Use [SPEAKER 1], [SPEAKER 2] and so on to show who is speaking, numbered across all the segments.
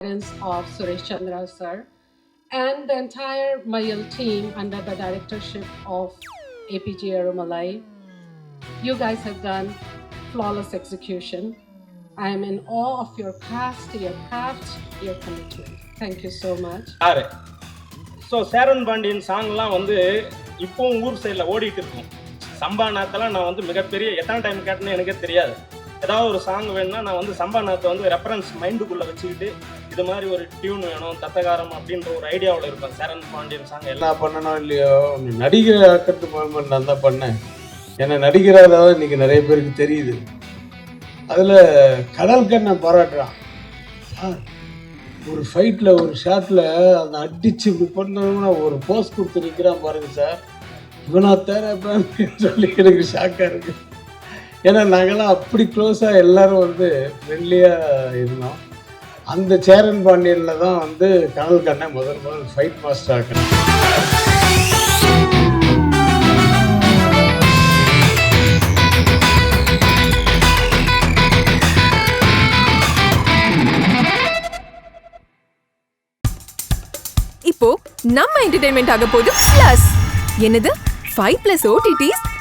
[SPEAKER 1] guidance of Suresh Chandra sir and the entire Mayal team under the directorship of APG Arumalai. You guys have done flawless execution. I am in awe of your craft, your craft, your commitment. Thank you so much.
[SPEAKER 2] யாரு so Cheran Pandian சாங்லாம் வந்து இப்போவும் ஊர் சைடில் ஓடிட்டு இருக்கும் சம்பா நாத்தெல்லாம் நான் வந்து மிகப்பெரிய எத்தனை டைம் கேட்டேன்னு எனக்கே தெரியாது ஏதாவது ஒரு சாங் வேணும்னா நான் வந்து சம்பாநாத்தை வந்து ரெஃபரன்ஸ் மைண்டுக்குள்ளே வச்சுக்கிட்டு இது மாதிரி ஒரு டியூன் வேணும் தத்தகாரம் அப்படின்ற ஒரு ஐடியாவில் இருப்பேன். சரண் பாண்டியன் சாங் எல்லாம்.
[SPEAKER 3] என்ன பண்ணணும் இல்லையோ? நீ நடிகர் ஆக்கிறது மூலமாக நான் தான் பண்ணேன். ஏன்னா நடிகராக இன்னைக்கு நிறைய பேருக்கு தெரியுது. அதில் கடல் நான் பாராட்டுறான். சார் ஒரு ஃபைட்டில் ஒரு ஷாட்டில் அந்த அடித்து இப்படி பண்ணோம்னா ஒரு போஸ் கொடுத்து நிற்கிறான் பாருங்க சார். இவனா தேர சொல்லி எனக்கு ஷாக்காக இருக்குது ஏன்னா நாங்களாம் அப்படி க்ளோஸாக எல்லாரும் வந்து ஃப்ரெண்ட்லியாக இருந்தோம். அந்த சேரன் பாண்டியனில் தான் வந்து கடல் கண்ணை முதல் முதல் ஃபைட் மாஸ்டர் ஆக்கினேன்.
[SPEAKER 4] இப்போ நம்ம என்டர்டைன்மெண்ட் ஆக போகுது பிளஸ் என்னது? Five plus OTTs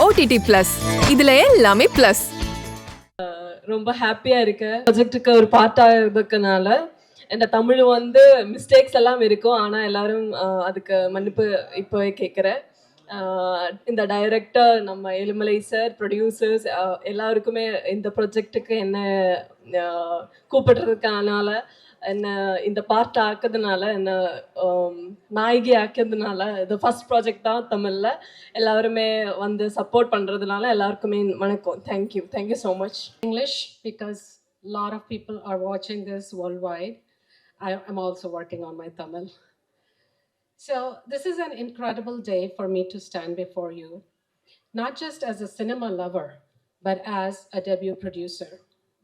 [SPEAKER 4] OTT plus இதுல எல்லாமே பிளஸ்
[SPEAKER 5] ரொம்ப ஹாப்பியா இருக்கேன் ப்ராஜெக்ட்டுக்கு ஒரு பார்ட்டாக இருக்கனால இந்த தமிழ் வந்து மிஸ்டேக்ஸ் எல்லாம் இருக்கும். ஆனால் எல்லாரும் அதுக்கு மன்னிப்பு இப்போவே கேட்குறேன் இந்த டைரக்டர் நம்ம எலுமலை சார் ப்ரொடியூசர்ஸ் எல்லாருக்குமே இந்த ப்ராஜெக்ட்டுக்கு என்ன ஆஹ், கூப்பிடுறதுக்கானால என்னை இந்த பார்ட்டை ஆக்குறதுனால என்னை நாயகி ஆக்கியதுனால இது ஃபஸ்ட் ப்ராஜெக்ட் தான் தமிழில் எல்லாருமே வந்து சப்போர்ட் பண்ணுறதுனால எல்லாருக்குமே வணக்கம் thank you thank you so much
[SPEAKER 1] English because lot of people are வாட்சிங் this world wide I am also working on my Tamil so this is an incredible day for me to stand before you not just as a cinema lover but as a debut producer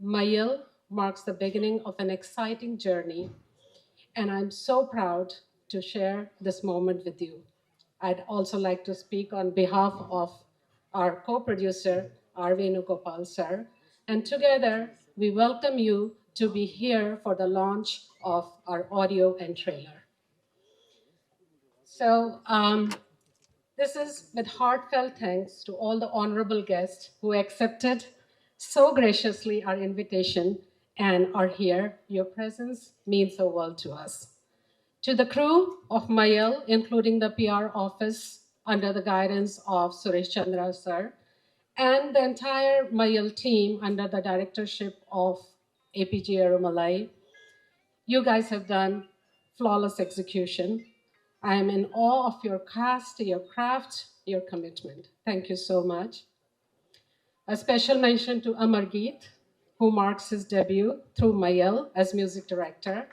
[SPEAKER 1] Mayil marks the beginning of an exciting journey, and I'm so proud to share this moment with you. I'd also like to speak on behalf of our co producer, R. Venugopal sir, and together we welcome you to be here for the launch of our audio and trailer. So, um, this is with heartfelt thanks to all the honorable guests who accepted so graciously our invitation and are here. Your presence means the world to us. To the crew of Mayel, including the PR office under the guidance of Suresh Chandra sir, and the entire Mayel team under the directorship of APG Arumalai, you guys have done flawless execution. I am in awe of your cast, your craft, your commitment. Thank you so much. A special mention to Amar Geet, who marks his debut through Mayel as music director.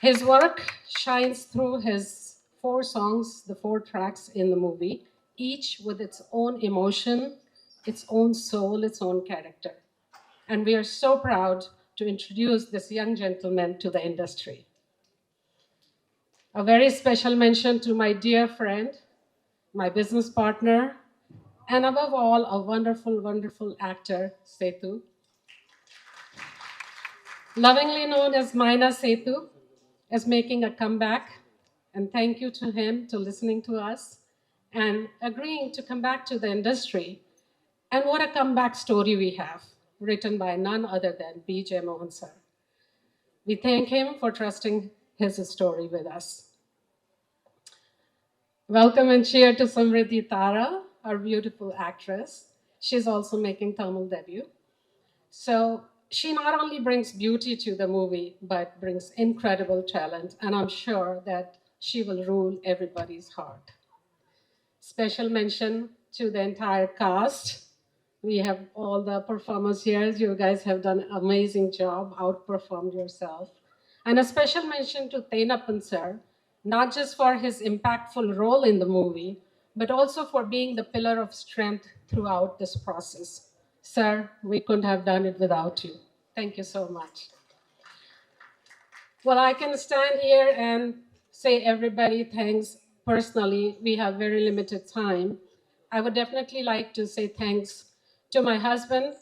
[SPEAKER 1] His work shines through his four songs, the four tracks in the movie, each with its own emotion, its own soul, its own character. And we are so proud to introduce this young gentleman to the industry. A very special mention to my dear friend, my business partner, and above all, a wonderful, wonderful actor, Setu. Lovingly known as Maina Setu, is making a comeback. And thank you to him to listening to us and agreeing to come back to the industry. And what a comeback story we have, written by none other than B.J. Mohan sir. We thank him for trusting his story with us. Welcome and cheer to Samriddhi Tara, our beautiful actress. She's also making Tamil debut. So she not only brings beauty to the movie, but brings incredible talent, and I'm sure that she will rule everybody's heart. Special mention to the entire cast, We have all the performers here. You guys have done an amazing job, outperformed yourself. And a special mention to Thenappan sir, not just for his impactful role in the movie, but also for being the pillar of strength throughout this process. Sir, we couldn't have done it without you. Thank you so much. Well, I can stand here and say everybody thanks personally. We have very limited time. I would definitely like to say thanks to my husband,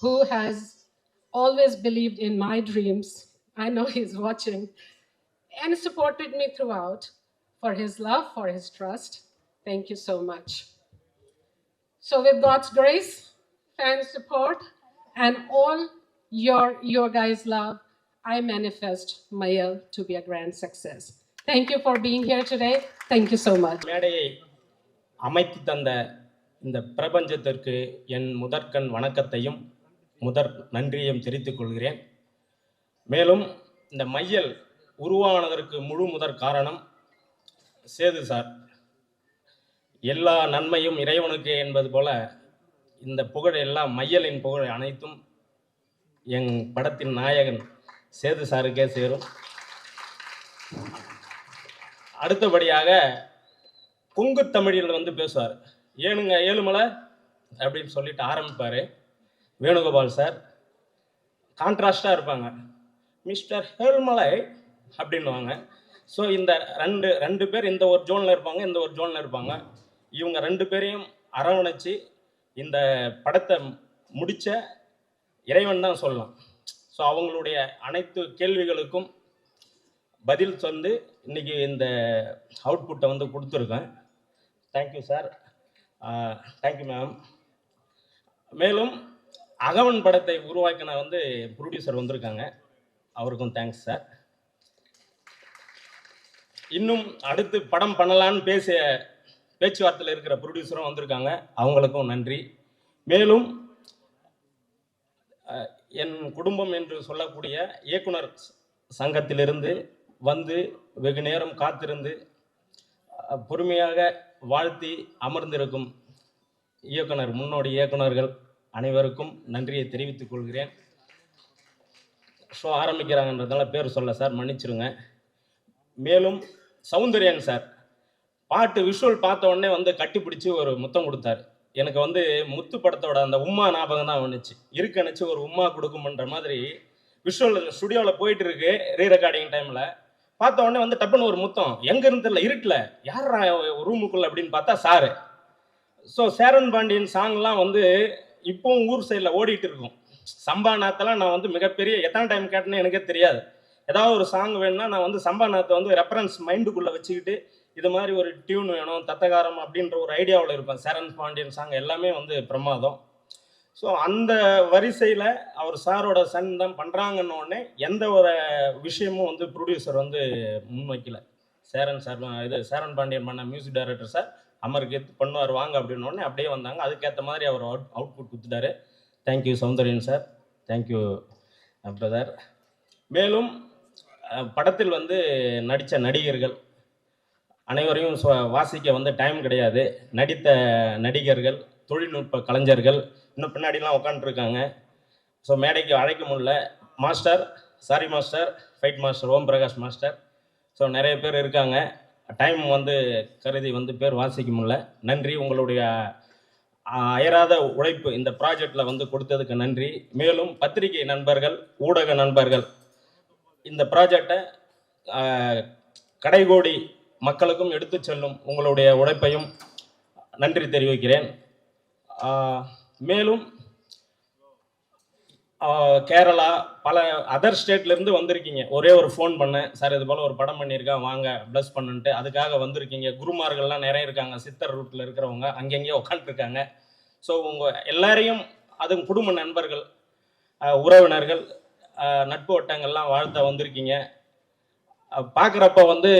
[SPEAKER 1] who has always believed in my dreams. I know he's watching and supported me throughout for his love, for his trust. Thank you so much. So, with God's grace, fan support, and all your your guys' love, I manifest Mayel to be a grand success. Thank you for being here today. Thank you so much.
[SPEAKER 2] மேடையை அமைத்து தந்த இந்த பிரபஞ்சத்திற்கு என் முதற்கண் வணக்கத்தையும் முதற் நன்றியையும் தெரிவித்துக் கொள்கிறேன் மேலும் இந்த மையல் உருவானதற்கு முழு முதற் காரணம் சேது சார் எல்லா நன்மையும் இறைவனுக்கு என்பது போல இந்த புகழ் எல்லாம் மையலின் புகழ் அனைத்தும் என் படத்தின் நாயகன் சேது சாருக்கே சேரும். அடுத்தபடியாக குங்கு தமிழில் வந்து பேசுவார். ஏனுங்க ஏழுமலை அப்படின்னு சொல்லிட்டு ஆரம்பிப்பார். வேணுகோபால் சார். கான்ட்ராஸ்டாக இருப்பாங்க. மிஸ்டர் ஹேல்மலை அப்படின்னுவாங்க. ஸோ இந்த ரெண்டு ரெண்டு பேர் இந்த ஒரு ஜோனில் இருப்பாங்க இந்த ஒரு ஜோனில் இருப்பாங்க. இவங்க ரெண்டு பேரையும் அரவணைச்சு இந்த படத்தை முடித்த இறைவன் தான் சொல்லலாம். ஸோ அவங்களுடைய அனைத்து கேள்விகளுக்கும் பதில் சொல்லி இன்றைக்கி இந்த அவுட்புட்டை வந்து கொடுத்துருக்கேன். தேங்க்யூ சார் தேங்க்யூ மேம் மேலும் அகவன் படத்தை உருவாக்கின வந்து ப்ரொடியூசர் வந்திருக்காங்க. அவருக்கும் தேங்க்ஸ் சார் இன்னும் அடுத்து படம் பண்ணலான்னு பேசிய பேச்சுவார்த்தையில் இருக்கிற ப்ரொடியூசரும் வந்திருக்காங்க. அவங்களுக்கும் நன்றி. மேலும் என் குடும்பம் என்று சொல்லக்கூடிய இயக்குனர் சங்கத்திலிருந்து வந்து வெகு நேரம் காத்திருந்து பொறுமையாக வாழ்த்தி அமர்ந்திருக்கும் இயக்குனர் முன்னோடி இயக்குனர்கள் அனைவருக்கும் நன்றியை தெரிவித்துக் கொள்கிறேன். ஷோ ஆரம்பிக்கிறாங்கன்றதுனால பேர் சொல்ல சார் மன்னிச்சிருங்க. மேலும் சௌந்தர்யன் சார். பாட்டு விஷுவல் பார்த்த உடனே வந்து கட்டிப்பிடிச்சு ஒரு முத்தம் கொடுத்தாரு. எனக்கு வந்து முத்து படத்தோட அந்த உம்மா ஞாபகம் தான் வந்துச்சு. நினச்சி ஒரு உம்மா கொடுக்கும்ன்ற மாதிரி விஷுவல் ஸ்டுடியோவில் போயிட்டு இருக்கு ரீ ரெக்கார்டிங் டைமில் பார்த்த உடனே வந்து டப்புன்னு ஒரு முத்தம். எங்க இருந்து தெரியல இருட்டில். யாரா ரூமுக்குள்ள அப்படின்னு பார்த்தா சாரு. ஸோ சேரன் பாண்டியன் சாங்லாம் வந்து இப்போவும் ஊர் சைடில் ஓடிட்டு இருக்கும். சம்பா நாத்தெல்லாம் நான் வந்து மிகப்பெரிய எத்தனை டைம் கேட்டேன்னு எனக்கே தெரியாது. ஏதாவது ஒரு சாங் வேணும்னா நான் வந்து சம்பா நாத்தை வந்து ரெஃபரன்ஸ் மைண்டுக்குள்ளே வச்சுக்கிட்டு இது மாதிரி ஒரு டியூன் வேணும் தத்தகாரம் அப்படின்ற ஒரு ஐடியாவில் இருப்பேன். சரண் பாண்டியன் சாங் எல்லாமே வந்து பிரமாதம். ஸோ அந்த வரிசையில் அவர் சாரோட சன் தான் பண்ணுறாங்கன்னு உடனே எந்த ஒரு விஷயமும் வந்து ப்ரொடியூசர் வந்து முன்வைக்கல. சேரன் சார் இது சேரன் பாண்டியன் பண்ண மியூசிக் டைரக்டர் சார் அமருக்கு பண்ணுவார் வாங்க அப்படின்னு உடனே அப்படியே வந்தாங்க. அதுக்கேற்ற மாதிரி அவர் அவுட் அவுட்புட் கொடுத்துட்டாரு. Thank you Soundaryan sir thank you brother மேலும் படத்தில் வந்து நடித்த நடிகர்கள். அனைவரையும் வாசிக்க வந்து டைம் கிடையாது. நடித்த நடிகர்கள் தொழில்நுட்ப கலைஞர்கள் இன்னும் பின்னாடிலாம் உட்காந்துருக்காங்க ஸோ மேடைக்கு அழைக்க முடியல. Master sorry master fight master Om Prakash master so நிறைய பேர் இருக்காங்க. டைம் வந்து கருதி வந்து பேர் வாசிக்க முடியல. நன்றி. உங்களுடைய அயராத உழைப்பு இந்த ப்ராஜெக்டில் வந்து கொடுத்ததுக்கு நன்றி. மேலும் பத்திரிகை நண்பர்கள் ஊடக நண்பர்கள் இந்த ப்ராஜெக்டை கடைகோடி மக்களுக்கும் எடுத்து செல்லும் உங்களுடைய உழைப்பையும் நன்றி தெரிவிக்கிறேன். மேலும் கேரளா பல அதர் ஸ்டேட்லேருந்து வந்திருக்கீங்க. ஒரே ஒரு ஃபோன் பண்ணேன். சார் இது போல் ஒரு படம் பண்ணியிருக்கேன். வாங்க ப்ளஸ் பண்ணுன்ட்டு. அதுக்காக வந்திருக்கீங்க. குருமார்கள்லாம் நிறைய இருக்காங்க. சித்தர் ரூட்டில் இருக்கிறவங்க அங்கங்கேயே உட்காந்துருக்காங்க ஸோ உங்கள் எல்லாரையும் அது குடும்ப நண்பர்கள் உறவினர்கள் நட்பு வட்டங்கள்லாம் வாழ்த்த வந்திருக்கீங்க. பார்க்குறப்ப வந்து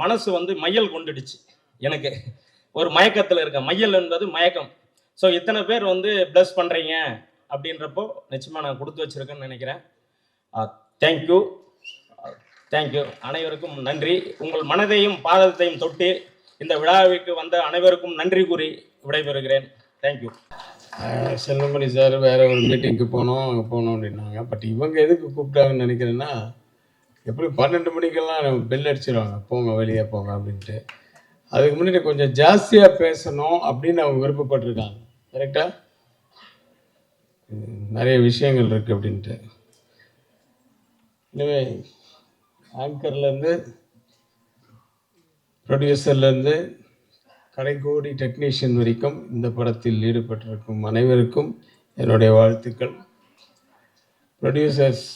[SPEAKER 2] மனசு வந்து மையல் கொண்டுடுச்சு. எனக்கு ஒரு மயக்கத்தில் இருக்க. மையல் என்பது மயக்கம். ஸோ இத்தனை பேர் வந்து ப்ளஸ் பண்ணுறீங்க அப்படின்றப்போ நிச்சயமாக நான் கொடுத்து வச்சிருக்கேன்னு நினைக்கிறேன். தேங்க்யூ தேங்க்யூ அனைவருக்கும் நன்றி. உங்கள் மனதையும் பாதத்தையும் தொட்டு இந்த விழாவிற்கு வந்த அனைவருக்கும் நன்றி கூறி விடைபெறுகிறேன். தேங்க்யூ
[SPEAKER 3] செல்வமணி சார் வேற ஒரு மீட்டிங்க்கு போனோம். அங்கே போனோம் அப்படின்னாங்க. பட் இவங்க எதுக்கு கூப்பிட்டாங்கன்னு நினைக்கிறேன்னா எப்படி பன்னெண்டு மணிக்கெல்லாம் பெல் அடிச்சிருவாங்க. போங்க வெளியே போங்க அப்படின்ட்டு. அதுக்கு முன்னாடி கொஞ்சம் ஜாஸ்தியாக பேசணும் அப்படின்னு அவங்க விருப்பப்பட்டிருக்காங்க. கரெக்டாக நிறைய விஷயங்கள் இருக்குது அப்படின்ட்டு. எனவே ஆங்கர்லேருந்து ப்ரொடியூசர்லேருந்து கடைக்கோடி டெக்னீஷியன் வரைக்கும் இந்த படத்தில் ஈடுபட்டிருக்கும் அனைவருக்கும் என்னுடைய வாழ்த்துக்கள். Producers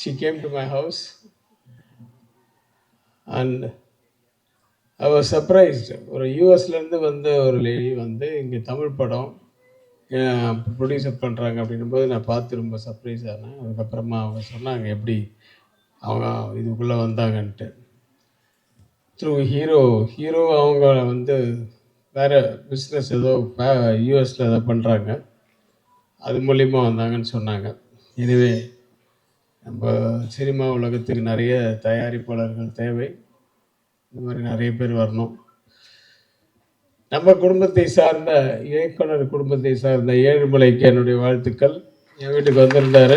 [SPEAKER 3] she came to my house and I was surprised ஒரு யூஎஸ்லேருந்து வந்த ஒரு லேடி வந்து இங்கே தமிழ் படம் ப்ரொடியூசர் பண்ணுறாங்க அப்படின்னும்போது நான் பார்த்து ரொம்ப சர்ப்ரைஸ் ஆனேன். அதுக்கப்புறமா அவங்க சொன்னாங்க எப்படி அவங்க இதுக்குள்ளே வந்தாங்கன்ட்டு. த்ரூ ஹீரோ ஹீரோ அவங்க வந்து வேறு பிஸ்னஸ் ஏதோ யூஎஸில் ஏதோ பண்ணுறாங்க அது மூலிமா வந்தாங்கன்னு சொன்னாங்க. எனவே நம்ம சினிமா உலகத்துக்கு நிறைய தயாரிப்பாளர்கள் தேவை. இந்த மாதிரி நிறைய பேர் வரணும். நம்ம குடும்பத்தை சார்ந்த இயக்குனர் குடும்பத்தை சார்ந்த ஏழுமலைக்கு என்னுடைய வாழ்த்துக்கள். என் வீட்டுக்கு வந்திருந்தார்.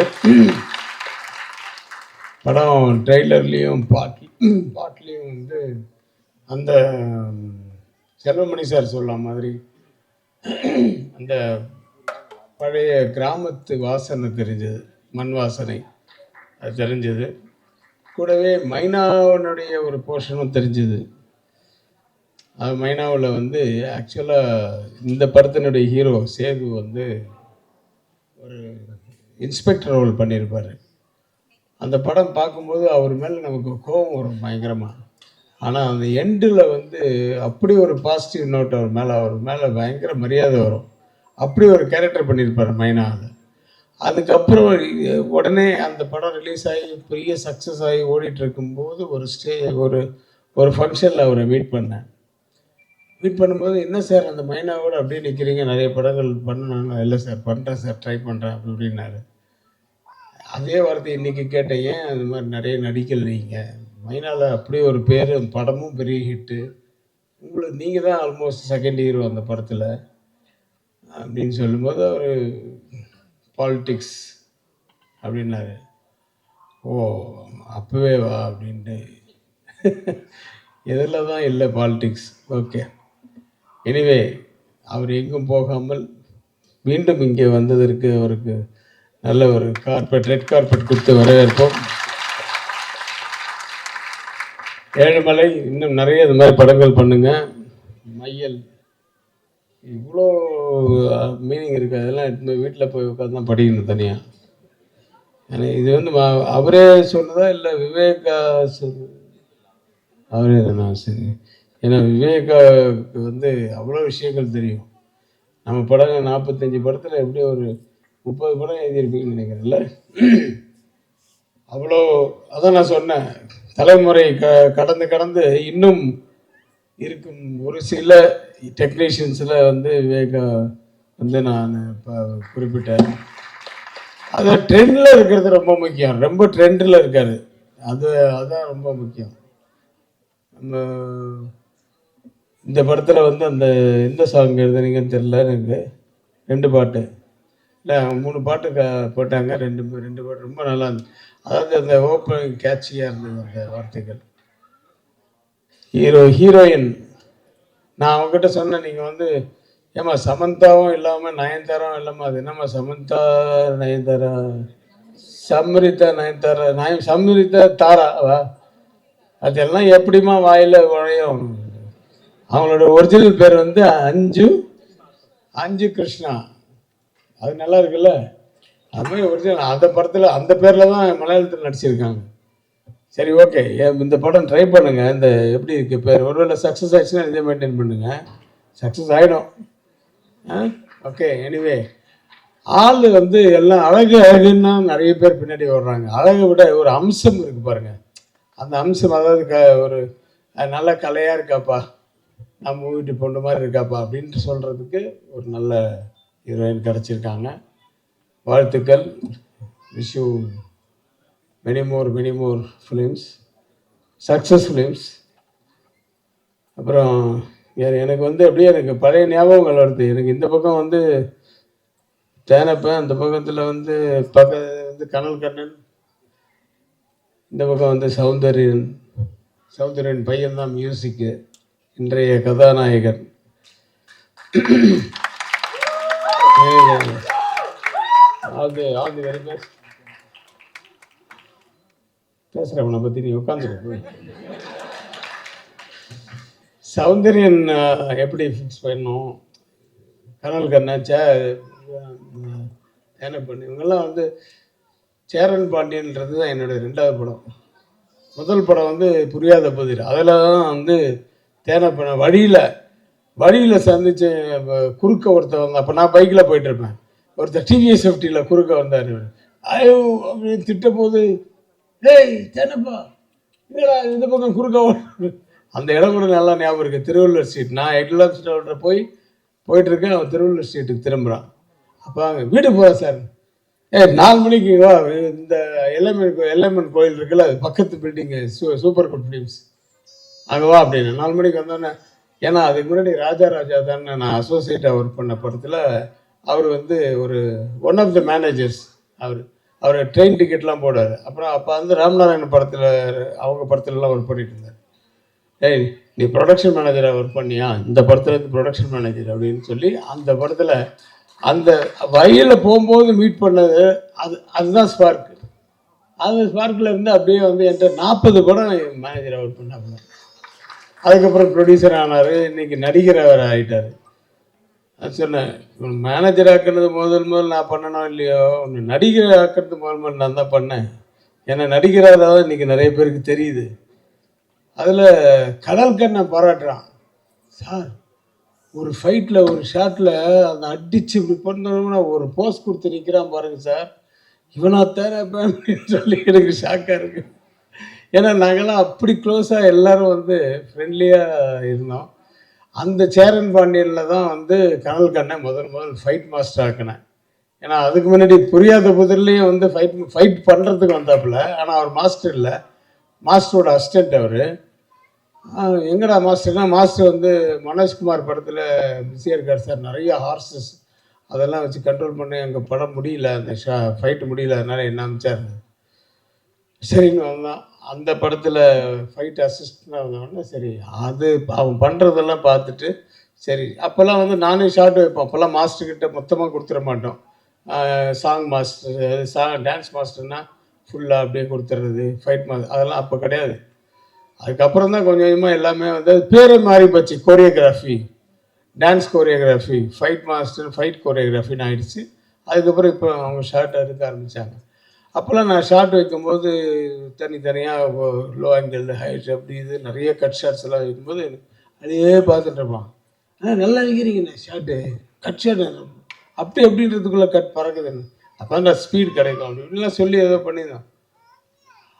[SPEAKER 3] படம் ட்ரெய்லர்லேயும் பாட்டு பாட்டுலேயும் வந்து அந்த செல்வமணி சார் சொல்ல மாதிரி அந்த பழைய கிராமத்து வாசனை தெரிஞ்சது. மண் வாசனை. அது தெரிஞ்சது. கூடவே மைனாவனுடைய ஒரு போர்ஷனும் தெரிஞ்சது. அது மைனாவில் வந்து ஆக்சுவலாக இந்த படத்தினுடைய ஹீரோ சேது வந்து ஒரு இன்ஸ்பெக்டர் ரோல் பண்ணியிருப்பார். அந்த படம் பார்க்கும்போது அவர் மேலே நமக்கு கோபம் வரும் பயங்கரமாக ஆனால் அந்த எண்டில் வந்து அப்படி ஒரு பாசிட்டிவ் நோட் அவர் மேலே அவர் மேலே பயங்கர மரியாதை வரும். அப்படி ஒரு கேரக்டர் பண்ணியிருப்பார் மைனாவில். அதுக்கப்புறம் உடனே அந்த படம் ரிலீஸ் ஆகி பெரிய சக்ஸஸ் ஆகி ஓடிட்டு இருக்கும்போது ஒரு ஸ்டே ஒரு ஒரு ஃபங்க்ஷனில் அவரை மீட் பண்ணேன். மீட் பண்ணும்போது என்ன சார் அந்த மைனாவோட அப்படியே நிற்கிறீங்க நிறைய படங்கள் பண்ணணும் இல்லை சார் பண்ணுறேன் சார் ட்ரை பண்ணுறேன் அப்படி இப்படின்னாரு. அதே வார்த்தை இன்றைக்கி கேட்டேன் ஏன் அது மாதிரி நிறைய நடிக்கல நீங்கள் மைனாவில் அப்படியே ஒரு பேர் படமும் பெரிய ஹிட்டு உங்களுக்கு நீங்கள் தான் ஆல்மோஸ்ட் செகண்ட் ஹீரோ அந்த படத்தில். அப்படின்னு சொல்லும்போது அவர் பாலிட்டிக்ஸ் அப்படின்னாரு. ஓ அப்போவே வா அப்படின்ட்டு. எதில் தான் இல்லை பாலிட்டிக்ஸ் ஓகே எனிவே அவர் எங்கும் போகாமல் மீண்டும் இங்கே வந்ததற்கு அவருக்கு நல்ல ஒரு கார்பெட் ரெட் கார்பெட் கொடுத்து வரவேற்போம். ஏழுமலை இன்னும் நிறைய இது மாதிரி படங்கள் பண்ணுங்கள் மையல். இவ்வளோ மீனிங் இருக்குது அதெல்லாம் எடுத்து வீட்டில் போய் உட்காந்து தான் படிக்கணும் தனியாக ஏன்னா இது வந்து அவரே சொன்னதா இல்லை விவேகா அவரே தானா சரி. ஏன்னா விவேகாவுக்கு வந்து அவ்வளோ விஷயங்கள் தெரியும். நம்ம படம் நாற்பத்தஞ்சு படத்தில் எப்படியும் ஒரு முப்பது படம் எழுதியிருப்பீங்கன்னு நினைக்கிறேன்ல. அவ்வளோ அதான் நான் சொன்னேன். தலைமுறை க கடந்து கடந்து இன்னும் இருக்கும் ஒரு சில டெக்னீஷியன்ஸில் வந்து விவேகா வந்து நான் இப்போ குறிப்பிட்டேன். அது ட்ரெண்டில் இருக்கிறது ரொம்ப முக்கியம். ரொம்ப ட்ரெண்டில் இருக்காரு அது அதுதான் ரொம்ப முக்கியம். நம்ம இந்த படத்தில் வந்து அந்த எந்த சாங் எழுதுனீங்கன்னு தெரில எனக்கு. ரெண்டு பாட்டு. இல்லை மூணு பாட்டு க போட்டாங்க. ரெண்டு ரெண்டு பாட்டு ரொம்ப நல்லா இருந்துச்சு. அதாவது அந்த ஓப்பனிங் கேட்சியாக இருந்தது அந்த வார்த்தைகள். ஹீரோ ஹீரோயின் நான் அவங்ககிட்ட சொன்னேன் நீங்கள் வந்து ஏம்மா சமந்தாவும் இல்லாமல் நயன்தாராவும் இல்லாமல் அது என்னம்மா சமந்தா நயன்தாரா? சம்ரிதா நயன்தாரா? நய சம்ரிதா தாராவா அதெல்லாம் எப்படிம்மா வாயில் உழையும் அவங்களோட ஒரிஜினல் பேர் வந்து அஞ்சு அஞ்சு கிருஷ்ணா. அது நல்லா இருக்குல்ல? அது மாதிரி ஒரிஜினல். அந்த படத்தில் அந்த பேரில் தான் மலையாளத்தில் நடிச்சிருக்காங்க. சரி ஓகே இந்த படம் ட்ரை பண்ணுங்க. இந்த எப்படி இருக்கு? பேர் ஒருவேளை சக்ஸஸ் ஆச்சுன்னா இதே மெயின்டைன் பண்ணுங்க. சக்ஸஸ் ஆகிடும் ஓகே எனிவே ஆள் வந்து எல்லாம் அழகு அழகுன்னா நிறைய பேர் பின்னாடி வர்றாங்க அழகை விட ஒரு அம்சம் இருக்கு பாருங்க. அந்த அம்சம் அதாவது க ஒரு நல்ல கலையாக இருக்காப்பா. நம்ம வீட்டு பொண்ணு மாதிரி இருக்காப்பா அப்படின்ட்டு சொல்கிறதுக்கு ஒரு நல்ல ஹீரோயின் கிடச்சிருக்காங்க. வாழ்த்துக்கள். Wish you many many more more films, films success films அப்புறம் எனக்கு வந்து அப்படியே எனக்கு பழைய ஞாபகங்கள் வருது எனக்கு இந்த பக்கம் வந்து தேனப்பன் அந்த பக்கத்தில் வந்து பக்க வந்து கனல் கண்ணன் இந்த பக்கம் வந்து சௌந்தரியன் சௌந்தரியன் பையன் தான் மியூசிக்கு இன்றைய கதாநாயகன் all the all the very best பேசுகிறவனை பற்றி நீ உட்காந்துருக்கு சௌந்தரியன் எப்படி ஃபிக்ஸ் பண்ணணும்? கனல் கண்ணாச்சா? தேனப்பண்ணி இவங்கெல்லாம் வந்து சேரன் பாண்டியன்றது தான் என்னுடைய ரெண்டாவது படம். முதல் படம் வந்து புரியாத புதிர். அதில் தான் வந்து தேனப்பண்ண வழியில் வழியில் சந்திச்ச குறுக்க ஒருத்தர் வந்தான். அப்போ நான் பைக்கில் போயிட்டுருப்பேன் ஒருத்தர் டிவிஎஸ் ஃபிஃப்டியில் குறுக்க வந்தார் ஐயோ அப்படின்னு திட்டும் போது டேய் தேனப்பா என்னடா இந்த பக்கம் குறுக்க அந்த இடம் கூட நல்லா ஞாபகம் இருக்குது திருவள்ளுவர் ஸ்ட்ரீட் நான் எட்லாப் ஸ்ட்ரீட்டில் போய் போயிட்டுருக்கேன் அவன் திருவள்ளுவர் ஸ்ட்ரீட்டுக்கு திரும்புகிறான் அப்போ அங்கே வீடு போகிறேன் சார். ஏ நாலு மணிக்கு வா. இந்த எல்லம்மன் கோ எல்லம்மன் கோயில் இருக்குல்ல அது பக்கத்து பில்டிங்கு சூ சூப்பர் குட் ஃபிலிம்ஸ் அங்கே வா அப்படின்னு. நாலு மணிக்கு வந்தோடனே ஏன்னா அதுக்கு முன்னாடி ராஜா ராஜா தானே நான் அசோசியேட்டாக ஒர்க் பண்ண படத்தில் அவர் வந்து ஒரு ஒன் ஆஃப் த மேனேஜர்ஸ் அவர். அவர் ட்ரெயின் டிக்கெட்லாம் போடுவார். அப்புறம் அப்போ வந்து ராமநாராயணன் படத்தில் அவங்க படத்துலலாம் ஒர்க் பண்ணிட்டு இருந்தார். ஏய் நீ ப்ரொடக்ஷன் மேனேஜராக ஒர்க் பண்ணியா? இந்த படத்தில் இருந்து ப்ரொடக்ஷன் மேனேஜர் அப்படின்னு சொல்லி அந்த படத்தில் அந்த வயலில் போகும்போது மீட் பண்ணது அது அதுதான் ஸ்பார்க் அந்த ஸ்பார்க்கில் இருந்து அப்படியே வந்து என்கிட்ட நாற்பது படம் மேனேஜராக ஒர்க் பண்ணாப்புல. அதுக்கப்புறம் ப்ரொடியூசர் ஆனார். இன்றைக்கி நடிகர் அவர் ஆகிட்டார் அது சொன்னேன் மேனேஜர் ஆக்கிறது முதல் முதல் நான் பண்ணணும் இல்லையோ ஒன்று நடிகர் ஆக்கிறது முதல் முதல் நான் தான் பண்ணேன். ஏன்னா நடிகராக இன்னைக்கு நிறைய பேருக்கு தெரியுது. அதில் கடல் கண்ணை பாராட்டுறான். சார் ஒரு ஃபைட்டில் ஒரு ஷாட்டில் அந்த அடித்து இப்படி பண்ணணும்னா ஒரு போஸ் கொடுத்து நிற்கிறான் பாருங்க சார். இவனா தேரப்பேன் சொல்லி எனக்கு ஷாக்காக இருக்குது ஏன்னா நாங்களாம் அப்படி க்ளோஸாக எல்லாரும் வந்து ஃப்ரெண்ட்லியாக இருந்தோம். அந்த சேரன் பாண்டியனில் தான் வந்து கனல் கண்ணை முதல் முதல் ஃபைட் மாஸ்டர் ஆக்கினேன். ஏன்னா அதுக்கு முன்னாடி புரியாத புதிர்லேயும் வந்து ஃபைட் ஃபைட் பண்ணுறதுக்கு வந்தாப்புல ஆனால் அவர் மாஸ்டர் இல்லை. மாஸ்டரோட அசிஸ்டண்ட் அவர். எங்கடா மாஸ்டர்னா மாஸ்டர் வந்து மனோஜ்குமார் படத்தில் பிஸியாக இருக்கார் சார். நிறைய ஹார்சஸ் அதெல்லாம் வச்சு கண்ட்ரோல் பண்ணி எங்கள் படம் முடியல அந்த ஷா ஃபைட்டு முடியல அதனால் என்ன அமைச்சார்? சரின்னு வந்தான் அந்த படத்தில் ஃபைட் அசிஸ்டண்டாக இருந்தவொடனே சரி அது அவன் பண்ணுறதெல்லாம் பார்த்துட்டு சரி அப்போல்லாம் வந்து நானே ஷார்ட் வைப்போம் அப்போல்லாம் மாஸ்டர்கிட்ட மொத்தமாக கொடுத்துட மாட்டோம். சாங் மாஸ்டர் சா டான்ஸ் மாஸ்டர்னால் ஃபுல்லாக அப்படியே கொடுத்துட்றது ஃபைட் மாஸ்டர் அதெல்லாம் அப்போ கிடையாது. அதுக்கப்புறம் தான் கொஞ்சம் கொஞ்சமாக எல்லாமே வந்து பேரே மாறி போச்சு choreography dance choreography fight master fight கோரியோகிராஃபின்னு ஆகிடுச்சு அதுக்கப்புறம் இப்போ அவங்க ஷார்ட் எடுக்க ஆரம்பித்தாங்க அப்போல்லாம் நான் ஷார்ட் வைக்கும்போது தனித்தனியாக லோ ஆங்கிள் ஹைட் அப்படி இது நிறைய கட் ஷார்ட்ஸ் எல்லாம் வைக்கும்போது அதையே பார்த்துட்ருப்பான் ஆனால் நல்லா வைக்கிறீங்கண்ணே ஷார்ட்டு கட் ஷார்ட் அப்படி அப்படின்றதுக்குள்ளே கட் பறக்குதுன்னு அப்போ தான் ஸ்பீட் கிடைக்கும். அப்படின்லாம் சொல்லி ஏதோ பண்ணியிருந்தான்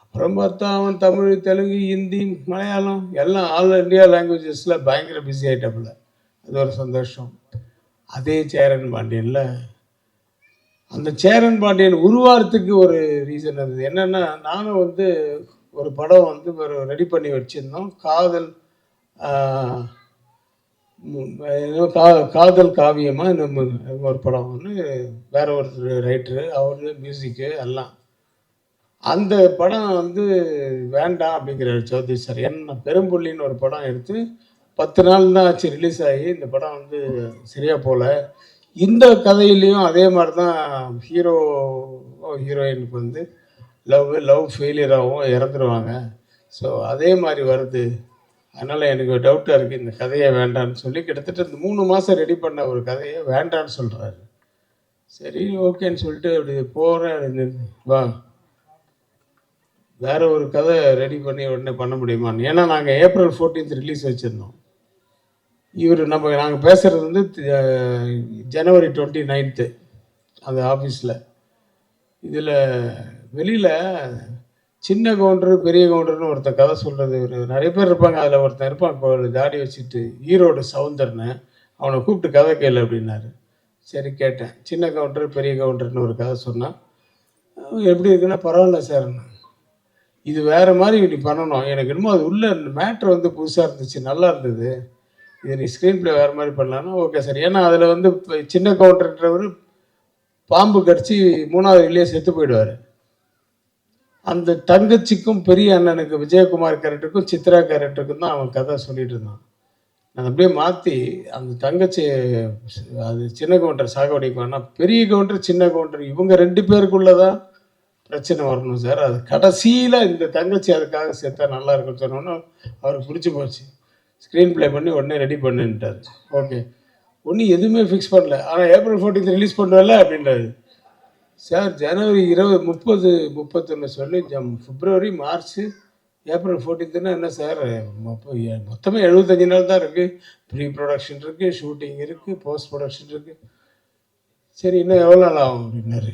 [SPEAKER 3] அப்புறம் பார்த்தா அவன் தமிழ் தெலுங்கு ஹிந்தி மலையாளம் எல்லாம் ஆல் இந்தியா லாங்குவேஜஸில் பயங்கர பிஸி ஆகிட்டாப்புல அது ஒரு சந்தோஷம். அதே சேரன் பாண்டியனில் அந்த சேரன் பாண்டியன் உருவாரத்துக்கு ஒரு ரீசன் இருந்தது என்னென்னா நானும் வந்து ஒரு படம் வந்து ஒரு ரெடி பண்ணி வச்சுருந்தோம். காதல் கா காதல் காவியமாக நம்ம ஒரு படம் ஒன்று வேற ஒருத்தர் ரைட்டரு அவரு மியூசிக்கு எல்லாம். அந்த படம் வந்து வேண்டாம் அப்படிங்கிற சௌத்ரி சார். என்ன பெரும்புள்ளின்னு ஒரு படம் எடுத்து பத்து நாள் தான் ஆச்சு ரிலீஸ் ஆகி. இந்த படம் வந்து சரியா போல. இந்த கதையிலையும் அதே மாதிரி தான் ஹீரோ ஹீரோயினுக்கு வந்து லவ் லவ் ஃபெயிலியராகவும் இறந்துருவாங்க. ஸோ அதே மாதிரி வருது. அதனால் எனக்கு டவுட்டாக இருக்குது இந்த கதையை வேண்டான்னு சொல்லி கிட்டத்தட்ட இந்த மூணு மாதம் ரெடி பண்ண ஒரு கதையை வேண்டான்னு சொல்கிறாரு சரி ஓகேன்னு சொல்லிட்டு அப்படி போகிறேன் வா. வேறு ஒரு கதை ரெடி பண்ணி உடனே பண்ண முடியுமான்னு. ஏன்னா நாங்கள் ஏப்ரல் ஃபோர்டீன்த் ரிலீஸ் வச்சுருந்தோம். இவர் நம்ம நாங்கள் பேசுகிறது வந்து ஜனவரி டுவெண்ட்டி நைன்த்து அந்த ஆஃபீஸில் இதில் வெளியில் சின்ன கவுண்டரு பெரிய கவுண்டர்னு ஒருத்தன் கதை சொல்கிறது இவர். நிறைய பேர் இருப்பாங்க. அதில் ஒருத்தன் இருப்பான். இப்போ தாடி வச்சுட்டு ஈரோடு சவுந்தர்னு அவனை கூப்பிட்டு கதை கேளு அப்படின்னாரு. சரி கேட்டேன். சின்ன கவுண்டர் பெரிய கவுண்டர்னு ஒரு கதை சொன்னான் எப்படி இருக்குன்னா பரவாயில்ல சார் இது வேற மாதிரி இப்படி பண்ணணும். எனக்கு என்னமோ அது உள்ள மேட்ரு வந்து புதுசாக இருந்துச்சு. நல்லா இருந்தது. இது நீ ஸ்க்ரீன் ப்ளே வேறு மாதிரி பண்ணலான்னா ஓகே சார் ஏன்னா அதில் வந்து இப்ப சின்ன கவுண்டர்ன்றவர் பாம்பு கடிச்சு மூணாவது இல்லையே செத்து போயிடுவார். அந்த தங்கச்சிக்கும் பெரிய அண்ணனுக்கு விஜயகுமார் கேரக்டருக்கும் சித்ரா கேரக்டருக்கும் தான் அவன் கதை சொல்லிட்டு இருந்தான். நான் அப்படியே மாற்றி அந்த தங்கச்சி அது சின்ன கவுண்டர் சாகடிப்பான்னா பெரிய கவுண்டர் சின்ன கவுண்டர் இவங்க ரெண்டு பேருக்குள்ளே தான் பிரச்சனை வரணும் சார் அது கடைசியில் இந்த தங்கச்சி அதுக்காக சேர்த்தா நல்லா இருக்கும்னு சொன்னோன்னே அவருக்கு பிடிச்சி போச்சு. ஸ்க்ரீன் ப்ளே பண்ணி உடனே ரெடி பண்ணுன்ட்டார் ஓகே ஒன்றும் எதுவுமே ஃபிக்ஸ் பண்ணல. ஆனால் ஏப்ரல் ஃபோர்டீன்த் ரிலீஸ் பண்ணுறல அப்படின்றாரு சார் ஜனவரி இருபது முப்பது முப்பத்தொன்று சொல்லி ஜம் பிப்ரவரி மார்ச் ஏப்ரல் ஃபோர்டீன்த்துனா என்ன சார் மொப்ப- மொத்தமே எழுபத்தஞ்சு நாள் தான் இருக்குது ப்ரீ ப்ரொடக்ஷன் இருக்குது ஷூட்டிங் இருக்குது போஸ்ட் ப்ரொடக்ஷன் இருக்குது சரி இன்னும் எவ்வளோ நாள் ஆகும்? அப்படின்னாரு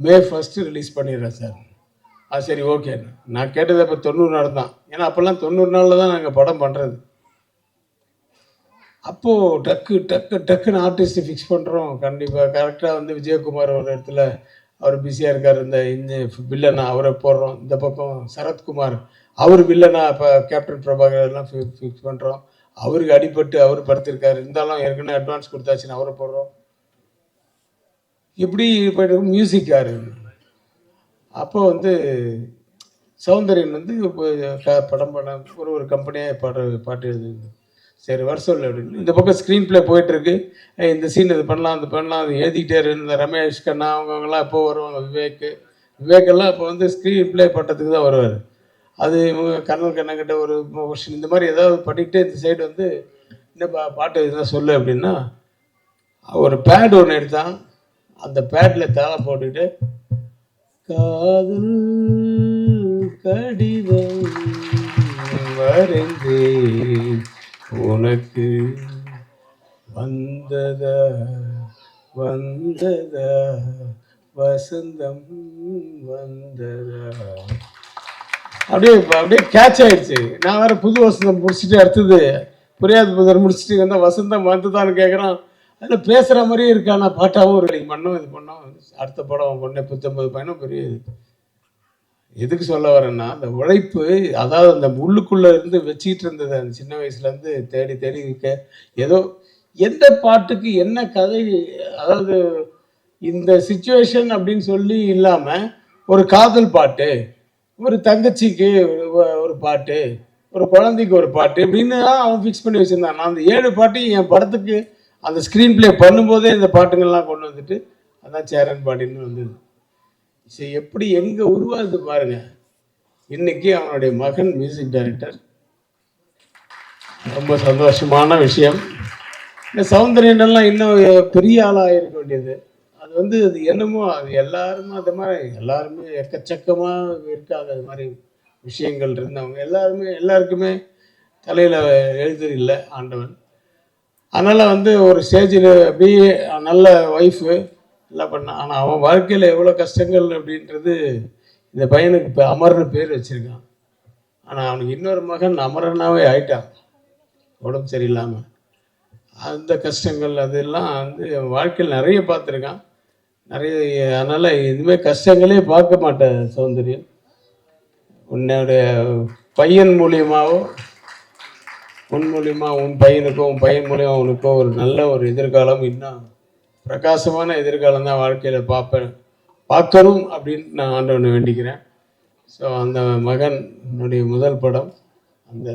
[SPEAKER 3] மே ஃபஸ்ட்டு ரிலீஸ் பண்ணிடுறேன் சார் ஆ சரி ஓகே நான் கேட்டது அப்போ தொண்ணூறு நாள் தான். ஏன்னா அப்போல்லாம் தொண்ணூறு நாளில் தான் நாங்கள் படம் பண்ணுறது அப்போது டக்கு டக்கு டக்குன்னு ஆர்டிஸ்ட்டு ஃபிக்ஸ் பண்ணுறோம் கண்டிப்பாக கரெக்டாக வந்து விஜயகுமார் ஒரு இடத்துல அவர் பிஸியாக இருக்கார். இந்த இந்த வில்லனா அவரை போடுறோம். இந்த பக்கம் சரத்குமார் அவர் வில்லனா இப்போ கேப்டன் பிரபாகர் எல்லாம் ஃபிக்ஸ் பண்ணுறோம் அவருக்கு அடிபட்டு அவர் படுத்திருக்காரு. இருந்தாலும் ஏற்கனவே அட்வான்ஸ் கொடுத்தாச்சுன்னு அவரை போடுறோம். இப்படி போயிட்டு மியூசிக் யாரு? அப்போ வந்து சௌந்தர்யன் வந்து இப்போ படம் பண்ண ஒரு ஒரு கம்பெனியாக பாடுற பாட்டு எழுதுது சரி வர சொல்லு அப்படின்னு. இந்த பக்கம் ஸ்க்ரீன் ப்ளே போயிட்டுருக்கு. இந்த சீன் இது பண்ணலாம் அது பண்ணலாம் அது எழுதிக்கிட்டே இருந்த ரமேஷ் கண்ணா அவங்கவுங்கலாம் இப்போ வருவாங்க? விவேக். விவேக்கெல்லாம் இப்போ வந்து ஸ்க்ரீன் ப்ளே பண்ணுறதுக்கு தான் வருவார். அது இவங்க கண்ணல் கண்ணங்கிட்ட ஒரு கொஷின் இந்த மாதிரி ஏதாவது பண்ணிக்கிட்டே இந்த சைடு வந்து இந்த பா பாட்டு இதுதான் சொல்லு அப்படின்னா ஒரு பேட் ஒன்று எடுத்தான். அந்த பேட்டில் தாளை போட்டுக்கிட்டு காதல் கடிதம் வரைந்தேன். உனக்கு வந்ததா வந்ததா வசந்தம் வந்ததா? அப்படியே அப்படியே கேட்ச் ஆயிடுச்சு. நான் வேற புது வசந்தம் முடிச்சுட்டு அடுத்தது புரியாத புதர் முடிச்சுட்டு வந்தால் வசந்தம் வந்துதான்னு கேட்குறான் அதில் பேசுகிற மாதிரியே இருக்கு. ஆனால் பாட்டாகவும் இருக்கு பண்ணோம் இது பண்ணோம். அடுத்த படம் பொண்ணு புத்தம்பது பையனும் பெரிய இது. எதுக்கு சொல்ல வரேன்னா அந்த உழைப்பு அதாவது அந்த உள்ளுக்குள்ளே இருந்து வச்சுக்கிட்டு இருந்தது அந்த சின்ன வயசுலேருந்து தேடி தேடி இருக்க ஏதோ எந்த பாட்டுக்கு என்ன கதை அதாவது இந்த சுச்சுவேஷன் அப்படின்னு சொல்லி இல்லாமல் ஒரு காதல் பாட்டு ஒரு தங்கச்சிக்கு ஒரு- ஒரு பாட்டு ஒரு குழந்தைக்கு ஒரு பாட்டு இப்படின்னு தான் அவன் ஃபிக்ஸ் பண்ணி வச்சுருந்தான். நான் அந்த ஏழு பாட்டையும் என் படத்துக்கு அந்த ஸ்க்ரீன் ப்ளே பண்ணும்போதே இந்த பாட்டுங்கள்லாம் கொண்டு வந்துட்டு அதான் சேரன் பாடின்னு வந்தது. சரி எப்படி எங்கே உருவாகுது பாருங்க. இன்னைக்கு அவனுடைய மகன் மியூசிக் டைரக்டர் ரொம்ப சந்தோஷமான விஷயம். இந்த சௌந்தரியன்லாம் இன்னும் பெரிய ஆளாக இருக்க வேண்டியது. அது வந்து அது என்னமோ அது எல்லாருமே அது மாதிரி எல்லாருமே எக்கச்சக்கமாக இருக்காது அது மாதிரி விஷயங்கள் இருந்தவங்க. எல்லாருமே எல்லாருக்குமே தலையில் எழுதுறில்லை ஆண்டவன். அதனால் வந்து ஒரு ஸ்டேஜில் அப்படியே நல்ல ஒய்ஃபு எல்லாம் பண்ணான் ஆனால் அவன் வாழ்க்கையில் எவ்வளோ கஷ்டங்கள் அப்படின்றது இந்த பையனுக்கு இப்போ அமர்னு பேர் வச்சுருக்கான். ஆனால் அவனுக்கு இன்னொரு மகன் அமரனாகவே ஆயிட்டான். உடம்பு சரியில்லாமல் அந்த கஷ்டங்கள் அதெல்லாம் வந்து அவன் வாழ்க்கையில் நிறைய பார்த்துருக்கான். நிறைய அதனால் இனிமேல் கஷ்டங்களே பார்க்க மாட்டேன் சௌந்தர்யம் உன்னோட பையன் மூலியமாகவோ உன் மூலியமா உன் பையனுக்கும் உன் பையன் மூலியமா அவனுக்கும் ஒரு நல்ல ஒரு எதிர்காலம் இன்னும் பிரகாசமான எதிர்காலம் தான் வாழ்க்கையில் பார்ப்பேன் பார்க்கணும் அப்படின்னு நான் ஆண்டவனை வேண்டிக்கிறேன். ஸோ அந்த மகன் என்னுடைய முதல் படம் அந்த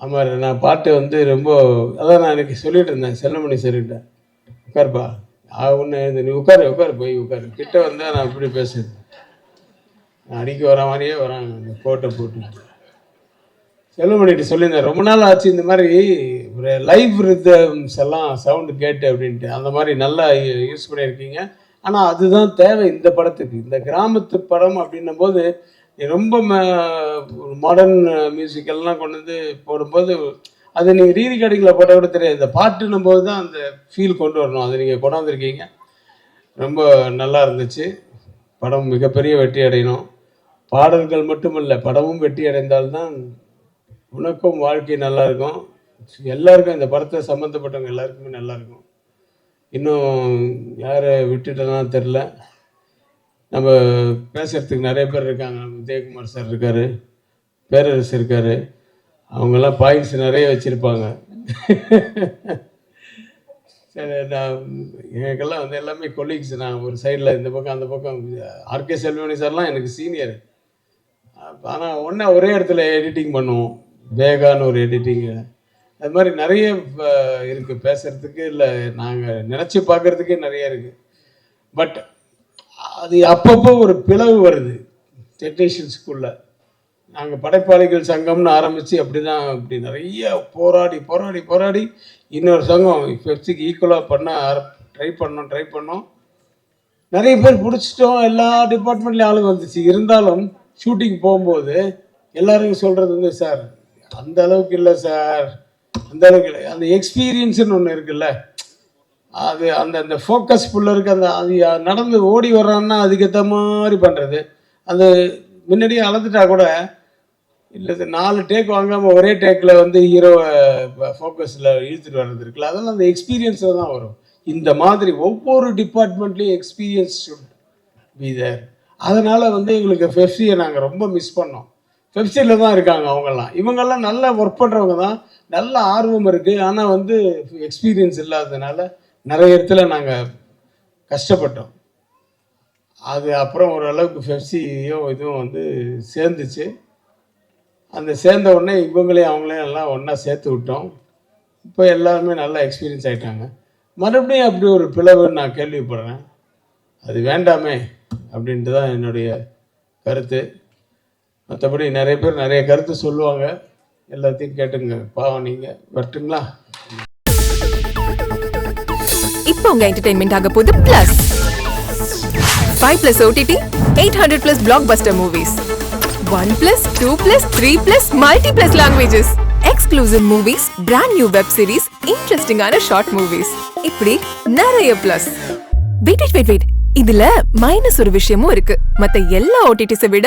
[SPEAKER 3] அமர் நான் பாட்டு வந்து ரொம்ப அதான் நான் எனக்கு சொல்லிட்டு இருந்தேன் செல்லமணி சரிட்ட உட்காருப்பா ஆ ஒன்று நீ உட்காரு உட்காரு போய் உட்காரு. கிட்ட வந்தால் நான் இப்படி பேசுறேன் நான் அடிக்க வர மாதிரியே வரேன் அந்த கோட்டை போட்டு செல்வமணிகிட்ட சொல்லியிருந்தேன் ரொம்ப நாள் ஆச்சு இந்த மாதிரி ஒரு லைவ் ரிதம்ஸ் எல்லாம் சவுண்டு கேட்டு அப்படின்ட்டு. அந்த மாதிரி நல்லா யூஸ் பண்ணியிருக்கீங்க. ஆனால் அதுதான் தேவை இந்த படத்துக்கு. இந்த கிராமத்து படம் அப்படின்னும் போது நீ ரொம்ப மாடர்ன் மியூசிக்கெல்லாம் கொண்டு வந்து போடும்போது அது நீங்கள் ரீ ரெக்கார்டிங்கில் போட்டால் கூட தெரியாது. இந்த பாட்டுன்னும் போது தான் அந்த ஃபீல் கொண்டு வரணும். அதை நீங்கள் கொண்டாந்துருக்கீங்க. ரொம்ப நல்லா இருந்துச்சு. படம் மிகப்பெரிய வெற்றி அடையணும். பாடல்கள் மட்டுமல்ல படமும் வெற்றி அடைந்தால்தான் உனக்கும் வாழ்க்கை நல்லா இருக்கும் எல்லாருக்கும் இந்த படத்தை சம்மந்தப்பட்டவங்க எல்லாருக்குமே நல்லா இருக்கும் இன்னும் யாரை விட்டுட்டனா தெரில நம்ம பேசுகிறதுக்கு நிறைய பேர் இருக்காங்க. விஜயகுமார் சார் இருக்கார் பேரரசு இருக்கார். அவங்கெல்லாம் பாயிண்ட்ஸ் நிறைய வச்சுருப்பாங்க. சரி நான் எனக்கெல்லாம் வந்து எல்லாமே கொலீக்ஸ் நான் ஒரு சைடில் இந்த பக்கம் அந்த பக்கம். ஆர்கே செல்வமணி சார்லாம் எனக்கு சீனியர் ஆனால் ஒன்றா ஒரே இடத்துல எடிட்டிங் பண்ணுவோம். வேகான்னு ஒரு எடிட்டிங்கு அது மாதிரி நிறைய இருக்குது பேசுகிறதுக்கு இல்லை நாங்கள் நினச்சி பார்க்குறதுக்கே நிறைய இருக்குது பட் அது அப்பப்போ ஒரு பிளவு வருது. டெக்னீஷியன்ஸ்குள்ள நாங்கள் படைப்பாளிகள் சங்கம்னு ஆரம்பித்து அப்படி தான் அப்படி நிறைய போராடி போராடி போராடி இன்னொரு சங்கம் பெப்சிக்கு ஈக்குவலாக பண்ண ட்ரை பண்ணோம் ட்ரை பண்ணோம். நிறைய பேர் பிடிச்சிட்டோம். எல்லா டிபார்ட்மெண்ட்லேயும் ஆளுங்க வந்துச்சு. இருந்தாலும் ஷூட்டிங் போகும்போது எல்லாரும் சொல்கிறது வந்து சார் அந்த அளவுக்கு இல்லை சார். அந்த அளவுக்கு இல்லை. அந்த எக்ஸ்பீரியன்ஸ்னு ஒன்று இருக்குல்ல. அது அந்த அந்த ஃபோக்கஸ் இருக்க அந்த அது நடந்து ஓடி வர்றான்னா அதுக்கேற்ற மாதிரி பண்ணுறது அந்த முன்னாடியே அளந்துட்டா கூட இல்லை சார் நாலு டேக் வாங்காமல் ஒரே டேக்கில் வந்து ஹீரோவை ஃபோக்கஸில் இழுத்துட்டு வர்றது இருக்குல்ல. அதெல்லாம் அந்த எக்ஸ்பீரியன்ஸில் தான் வரும். இந்த மாதிரி ஒவ்வொரு டிபார்ட்மெண்ட்லேயும் எக்ஸ்பீரியன்ஸ் ஷுட் பி தேர் அதனால் வந்து எங்களுக்கு ஃபெஃப்சியை நாங்கள் ரொம்ப மிஸ் பண்ணோம். ஃபெஃப்சியில் தான் இருக்காங்க அவங்கெல்லாம். இவங்கெல்லாம் நல்லா ஒர்க் பண்ணுறவங்க தான். நல்ல ஆர்வம் இருக்குது ஆனால் வந்து எக்ஸ்பீரியன்ஸ் இல்லாததுனால நிறைய இடத்துல நாங்கள் கஷ்டப்பட்டோம். அது அப்புறம் ஓரளவுக்கு ஃபெப்சியும் இதுவும் வந்து சேர்ந்துச்சு. அந்த சேர்ந்த உடனே இவங்களையும் அவங்களையும் எல்லாம் ஒன்றா சேர்த்து விட்டோம். இப்போ எல்லாருமே நல்லா எக்ஸ்பீரியன்ஸ் ஆகிட்டாங்க மறுபடியும் அப்படி ஒரு பிளவுன்னு நான் கேள்விப்படுறேன். அது வேண்டாமே அப்படின்ட்டு தான் என்னுடைய கருத்து. மற்றபடி நிறைய பேர் நிறைய கருத்து சொல்லுவாங்க. எல்லாத்தையும் கேட்டுங்க பாவம் நீங்கள் வரட்டுங்களா?
[SPEAKER 4] இப்போ உங்க என்டர்டைன்மெண்ட் ஆக போகுது plus five plus OTT eight hundred plus blockbuster movies one plus two plus three plus multi plus languages exclusive movies brand new web series இன்ட்ரெஸ்டிங்கான ஷார்ட் மூவிஸ் இப்படி நிறைய plus wait wait wait wait இதுல minus ஒரு விஷயமும் இருக்கு. மத்த எல்லா ஓடிடிஸை விட